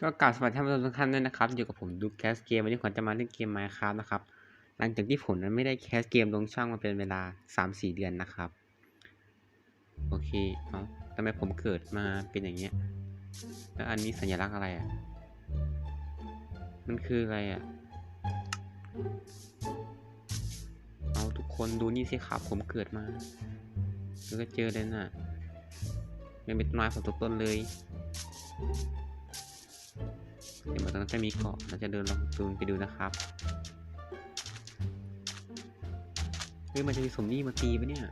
ก็กล่าวสวัสดีท่านผู้ชมทุกท่านด้วยนะครับ อยู่กับผมดูแคสเกมวันนี้ผมจะมาเล่นเกม Minecraft นะครับ หลังจากที่ผมนั้นไม่ได้แคสเกมลงช่องมาเป็นเวลา 3-4 เดือนนะครับ โอเคเอาทำไมผมเกิดมาเป็นอย่างเงี้ย แล้วอันนี้สัญลักษณ์อะไรอะ มันคืออะไรอะ เอาทุกคนดูนี่สิครับ ผมเกิดมา แล้วก็เจอเลยน่ะไม่เป็นต้นไม้ผมทุกต้นเลย เดี๋ยวมันต้องจะมีเกาะเราจะเดินลองซูนไปดูนะครับเฮ้ยมันจะมีสมนี่มาตีปะเนี่ย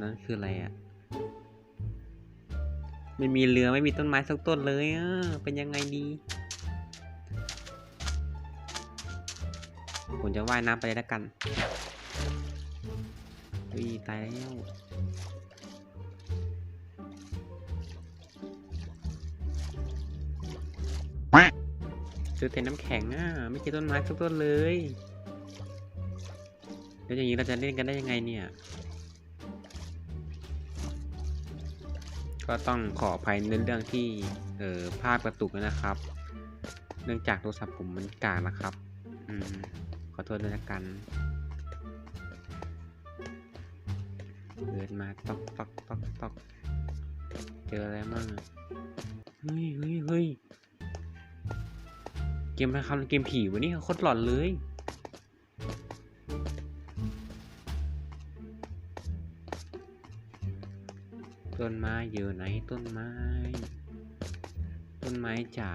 นั่นคืออะไรอะ่ะไม่มีเรือไม่มีต้นไม้สักต้นเลยอะเป็นยังไงดี ผมจะว่ายน้ำไปลยแล้วกันเฮ้ยตายแล้ว เจอแต่น้ำแข็งอะไม่เจอต้นไม้สักต้นเลยแล้วอย่างนี้เราจะเล่นกันได้ยังไงเนี่ย ก็ต้องขออภัยในเรื่องที่เอ่อภาพกระตุกนะครับ เนื่องจากโทรศัพท์ผมมันกากนะครับ อืมขอโทษด้วยละกันเดินมาตอกตอกตอกตอกเจออะไรมั่งเฮ้ยเฮ้ยเฮ้ย เกมอะไรครับเกมผีวะเนี่ยโคตรหลอนเลย ต้นไม้อยู่ไหนต้นไม้ ต้นไม้จ๋า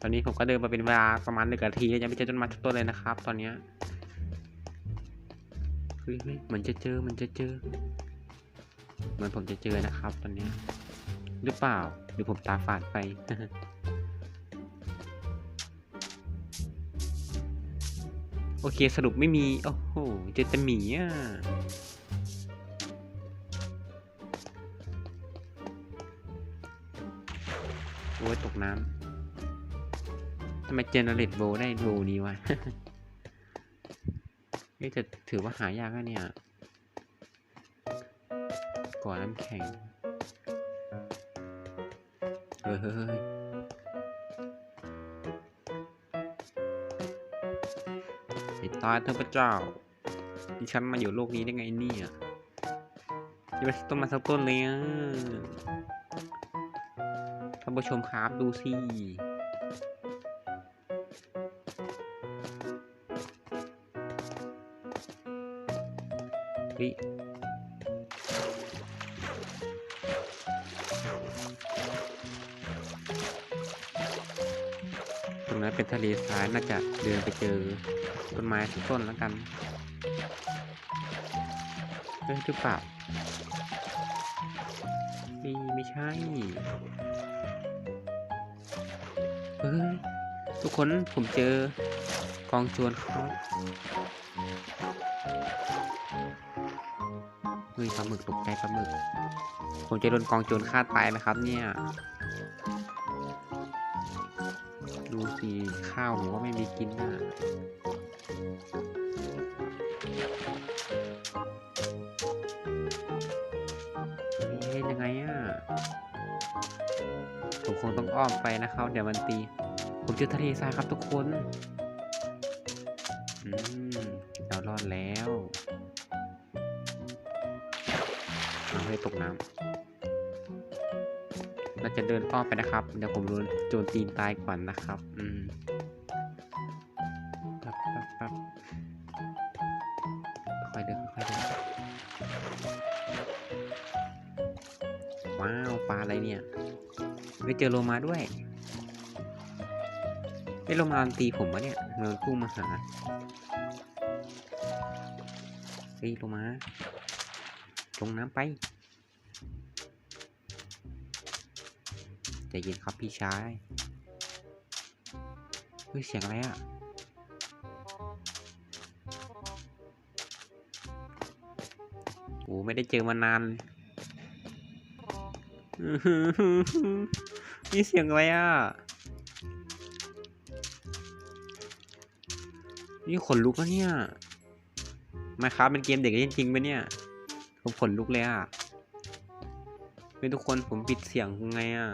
ตอนนี้ผมก็เดินมาเป็นเวลาประมาณหนึ่งนาทีแล้วยังไม่เจอต้นไม้ทุกต้นเลยนะครับ ตอนนี้เฮ้ยเหมือนจะเจอเหมันจะเจอเหมือนผมจะเจอนะครับ ตอนนี้หรือเปล่าหรือผมตาฝาดไป โอเคสรุปไม่มี โอ้โห เจอแต่หมีอะโอ้ยตกน้ำทำไมเจเนเรตโบได้โบนี้วะเฮ้ยจะถือว่าหายากอะเนี่ย ก่อนน้ำแข็ง เฮ้ย ตายเธอพระเจ้าที่ฉันมาอยู่โลกนี้ได้ไงเนี่ยยังไม่ต้นไมาสักต้นเลยอะท่านผู้ชมครับดูสิเฮ้ย ตรงนั้นเป็นทะเลทรายน่าจะเดินไปเจอต้นไม้สักต้นแล้วกันเฮ้ยหรือเปล่าม่ไม่ใช่ เฮ้ย ทุกคนผมเจอกองโจรเขาเฮ้ยปลาหมึกตกใจปลาหมึก ผมจะโดนกองโจรฆ่าตายนะครับเนี่ย ดูสิข้าวผมก็ไม่มีกินน่ะนี่เล่นยังไงอะ ผมคงต้องอ้อมไปนะครับ เดี๋ยวมันตี ผมเจอทะเลทรายครับทุกคน อืมเรารอดแล้ว เอาให้ตกน้ำ เราจะเดินอ้อมไปนะครับ เดี๋ยวผมโดนโจรตีนตายก่อนนะครับ อืมปั๊บปั๊บปั๊บค่อยเดินค่อยเดินว้าวปลาอะไรเนี่ย ไม่เจอโลมาด้วยไอ้โลมาตีผมวะเนี่ยมันพุ่งมาหาเฮ้ยโลมาลงน้ำไป ใจเย็นครับพี่ชายเฮ้ยเสียงอะไรอะโอ้ไม่ได้เจอมานานเลยอื้อหือหือหือนี่เสียงอะไรอะ นี่ขนลุกแล้วเนี่ยไมครับเป็นเกมเด็กเล่นจริงปะเนี่ย ผมขนลุกเลยอะ ฮ้ยทุกคนผมปิดเสียงไงอะ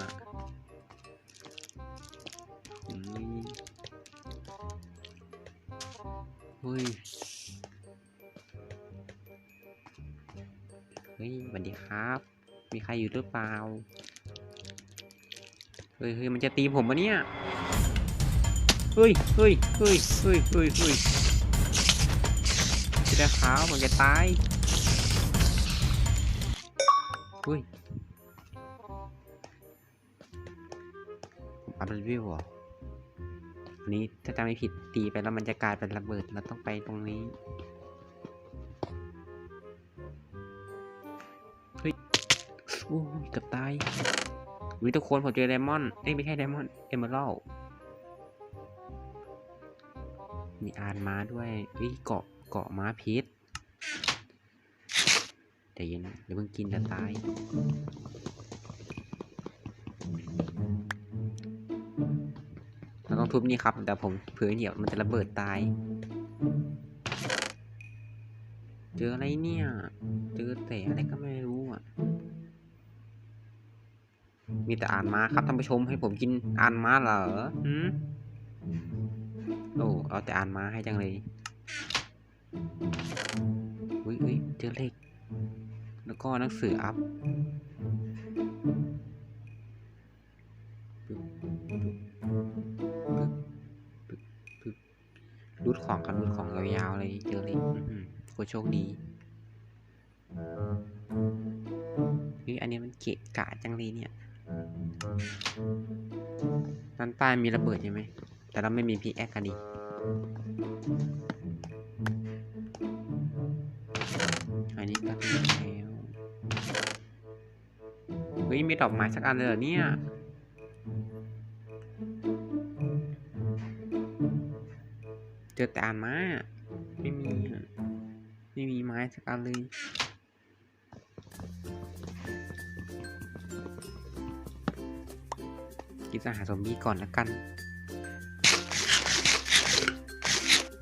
เฮ้ย เฮ้ยสวัสดีครับ มีใครอยู่หรือเปล่า เฮ้ยเฮ้ยมันจะตีผมปะเนี่ย เฮ้ยเฮ้ยเฮ้ยเฮ้ยเฮ้ยเฮ้ยจะได้ขาวมันจะตาย เฮ้ย อัพรีวิวเหรออันนี้ถ้าจำไม่ผิดตีไปแล้วมันจะกลายเป็นระเบิด เราต้องไปตรงนี้ เฮ้ย โอ้ยเกือบตายวิทุกคนผมเจอไดมอนด์เอ้ยไม่ใช่ไดมอนด์เอเมอรัลมีอานม้าด้วยเฮ้ยเกาะเกาะม้าพิษแต่เย็นเดี๋ยวเพิ่งกินจะตาย ต้องทุบนี่ครับ แต่ผมเผื่อเหยียบมันจะระเบิดตาย เจออะไรเนี่ย เจอแต่อะไรก็ไม่รู้อะ มีแต่อ่านม้าครับท่านผู้ชมให้ผมกินอ่านม้าเหรอหืมโอ้เอาแต่อ่านม้าให้จังเลยอุ้ยอุ้ยเจอเลขแล้วก็หนังสืออัพ เลยเจอเลขอื้อหือโคตรโชคดีเฮ้ยอันนี้มันเกะกะจังเลยเนี่ยด้านใต้มีระเบิดใช่ไหม แต่เราไม่มีพีแอคกันดิอันนี้ก็มีแล้วเฮ้ยมีดอกไม้สักอันเลยเหรอเนี่ยเจอแต่อ่านไม้อะ ไม่มีไม่มีไม้สักอันเลยกินอาหารซอมบี้ก่อนละกัน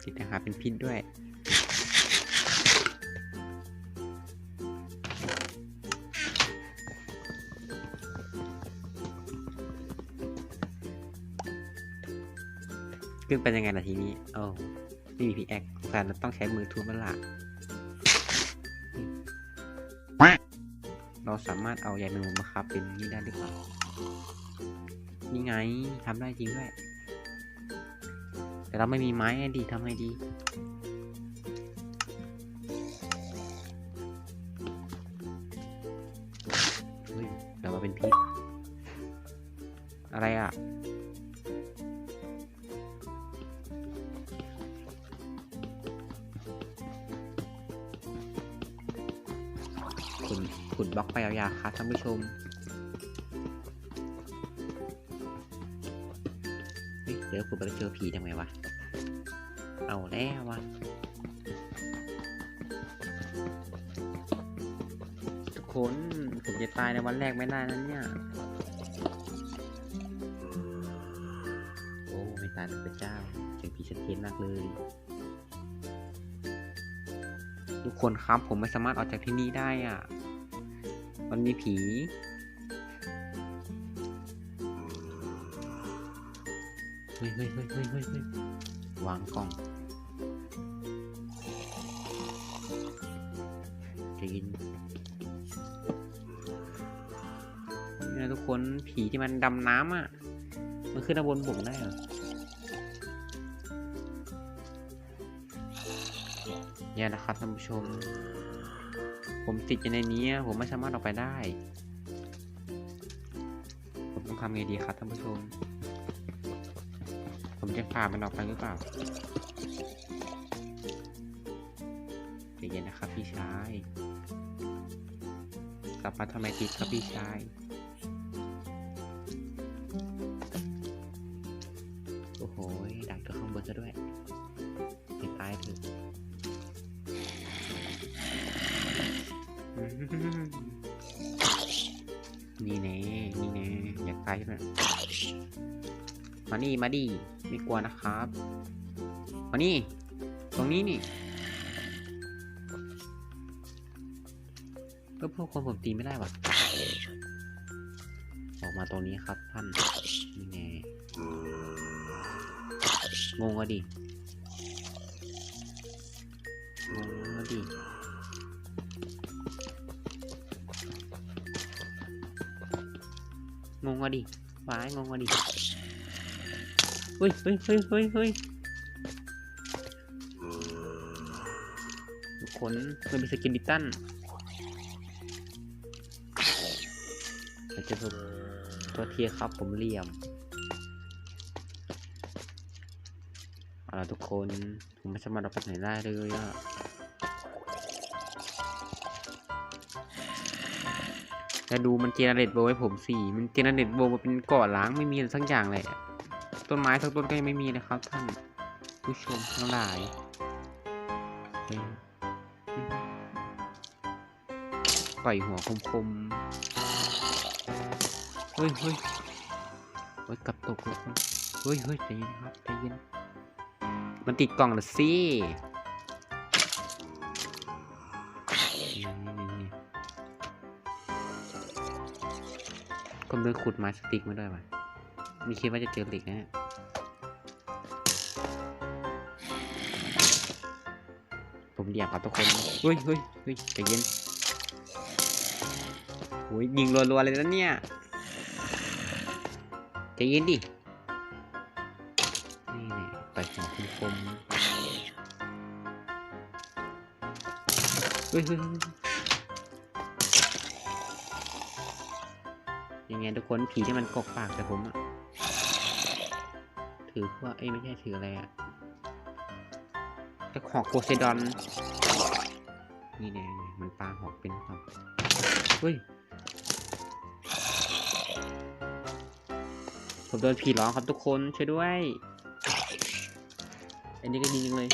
กินอาหารเป็นพิษด้วยขึ้นเป็นยังไงล่ะทีนี้โอ้ ไม่มีพีแอคแฟนเราต้องใช้มือทุบแล้วล่ะเราสามารถเอาใยแมงมุมมาครับเป็นนี่ได้หรือเปล่านี่ไงทำได้จริงด้วย แต่เราไม่มีไม้ไงดีทำไงดีเฮ้ยเดี๋ยวมาเป็นพิษอะไรอะ บล็อกไปยาวๆครับท่านผู้ชมเฮ้ยเดี๋ยวขุดไปแล้วเจอผีทำไงวะ เอาแล้ววะทุกคนผมจะตายในวันแรกไม่ได้นั้นเนี่ย โอ้ไม่ตายเป็นพระเจ้าเสียงผีชัดเจนมากเลย ทุกคนครับผมไม่สามารถออกจากที่นี่ได้อะ มันมีผี เฮ้ยเฮ้ยเฮ้ยเฮ้ยเฮ้ยเฮ้ยวางกล้องจะยินนี่นะทุกคนผีที่มันดำน้ำอะ มันขึ้นมาบนบกได้เหรอเนี่ยนะครับท่านผู้ชม ผมติดอยู่ในนี้ผมไม่สามารถออกไปได้ ผมต้องทำไงดีครับท่านผู้ชม ผมจะพามันออกไปหรือเปล่าใจเย็นนะครับพี่ชายกลับมาทำไมติดครับพี่ชายโอ้โหดักตัวข้างบนซะด้วยให้ตายเถอะ นี่แน่นี่แน่อยากตายใช่ไหมมานี่มาดิไม่กลัวนะครับมานี่ตรงนี้นี่ก็พวกคนผมตีไม่ได้วะอกมาตรงนี้ครับท่านนี่แน่งงก็ดิ งงก็ดิว้ายงงก็ดิเฮ้ยเฮ้ยเฮ้ยเฮ้ยเฮ้ยทุกคนมันเป็นสกินดิตันจะตัวตัวเทียครับผมเหลี่ยมเอาละทุกคน ผมไม่สามารถเอาไปไหนได้เลยอะ แต่ดูมันเจเนเรตโบให้ผมสี่มันเจเนเรตโบมาเป็นเกาะล้างไม่มีอะไรสักอย่างเลยต้นไม้สักต้นก็ยังไม่มีเลยครับท่านผู้ชมทั้งหลายเฮ้ยต่อยหัวคมๆเฮ้ยเฮ้ยเฮ้ยกลับตกแล้วเฮ้ยเฮ้ยใจเย็นครับใจเย็นมันติดกล่องละสิ ก็เดินขุดไม้สติ๊กมาด้วยวะม่คิดว่าจะเจอเหล็กนะเนี่ยผมเหยียบครับทุกคนเฮ้ยเฮ้ยเฮ้ยใจเย็นโอ้ยยิงรัวๆเลยนะเนี่ยใจเย็นดิ นี่นี่ไปหัวคมๆเฮ้ยเฮ้ย ยังไงทุกคนผีที่มันกกปากแต่ผมอะถือพว่าเอ้ไม่ใช่ถืออะไรอะแต่หอกโพไซดอน นี่แน่มันปลาหอกเป็นหอเฮ้ย ผมโดนผีร้องครับทุกคนช่วยด้วย อันนี้ก็ดีจังเลย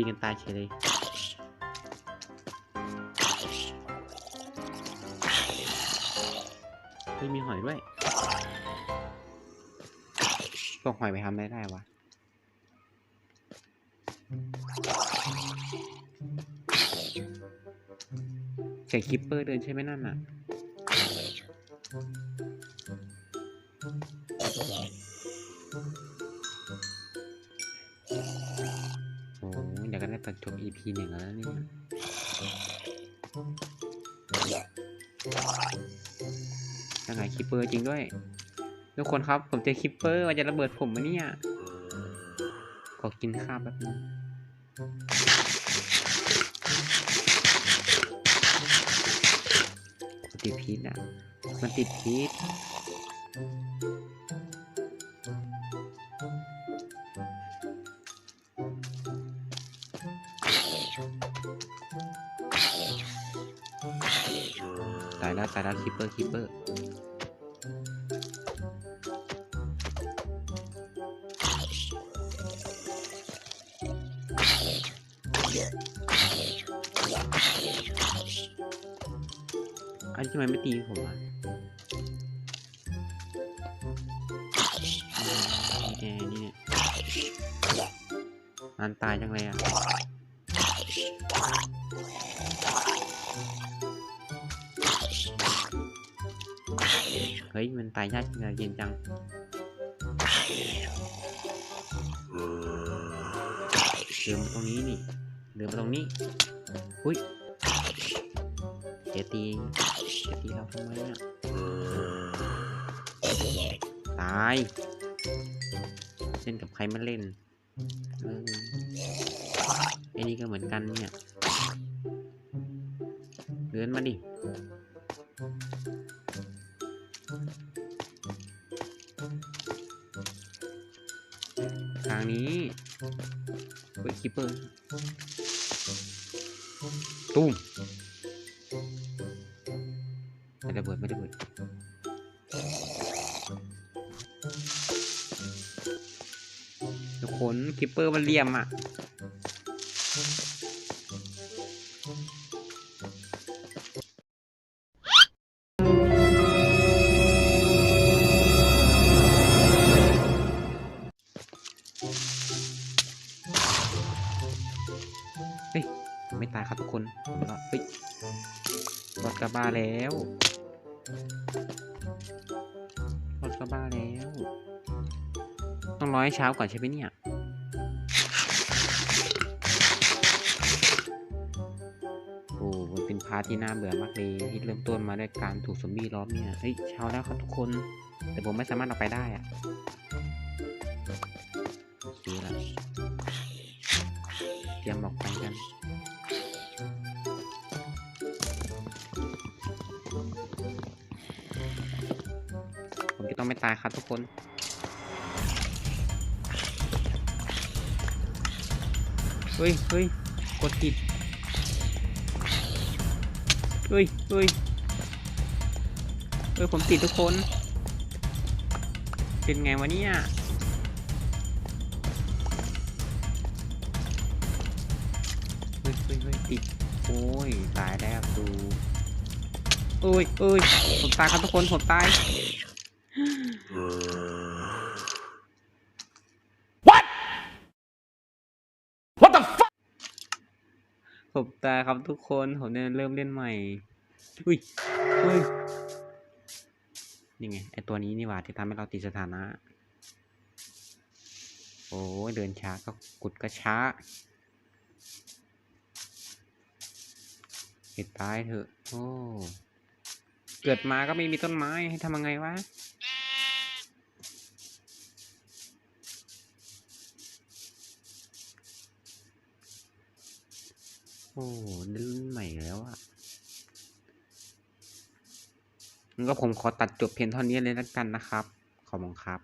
ตีกันตายเฉยเลยเฮ้ยมีหอยด้วยตกหอยไปทำได้ได้วะเสียงคิปเปอร์เดินใช่ไหมนั่นน่ะ โอ้เดี๋ยวก็ได้ตัดจบ EP หนึ่งแล้วนี่ยังไงคิปเปอร์จริงด้วย ทุกคนครับ ผมเจอคิปเปอร์มันจะระเบิดผมมะเนี่ย ขอกินข้าวแป๊บนึงมันติดพิษอะ มันติดพิษ ตายแล้วตายแล้วคิปเปอร์คิปเปอร์อันนี้ทำไมไม่ตีผมอะนี่แอร์นี่เนี่ยมันตายจังเลยอะ เฮ้ย มันตายยากจังเยเย็นจัง เดินมาตรงนี้นี่ เดินมาตรงนี้ อุ้ยเจตีเจตีเราทำไมเนี่ยตาย เล่นกับใครไม่เล่นเไอ้นี่ก็เหมือนกันเนี่ย เดินมาดิ ทางนี้เฮ้ยคิปเปอร์ ตุ้มไม่ได้เบิดไม่ได้เบิดทุกคนคิปเปอร์มันเลี่ยมอะ แล้วรถก็บ้าแล้ว ต้องรอให้เช้าก่อนใช่ไหมเนี่ย โอ้มันเป็นพาร์ทที่น่าเบื่อมากเลยที่เริ่มต้นมาด้วยการถูกซอมบี้ล้อมเนี่ย เฮ้ย เช้าแล้วครับทุกคน แต่ผมไม่สามารถออกไปได้อะซื้อละเตรียมออกไปกัน ไม่ตายครับทุกคนเฮ้ยเฮ้ยกดผิดเฮ้ยเฮ้ยเฮ้ย ผมติดทุกคน เป็นไงวะเนี่ยเฮ้ยเฮ้ยเฮ้ยติด โอ้ย ตายแล้วดูเอ้ยเอ้ยผมตายครับทุกคน ผมตาย ตาครับทุกคน ผมเนี่ยเริ่มเล่นใหม่ อุ้ยอุ้ยนี่ไงไอตัวนี้นี่หว่าที่ทำให้เราติดสถานะ โอ้เดินช้าก็กุดก็ช้าเห็ดตายเถอะ โอ้ เกิดมาก็ไม่มีต้นไม้ให้ทำยังไงวะ โอ้เล่นใหม่แล้วอะงั้นก็ผมขอตัดจบเพียงเท่านี้เลยแล้วกันนะครับ ขอบคุณครับ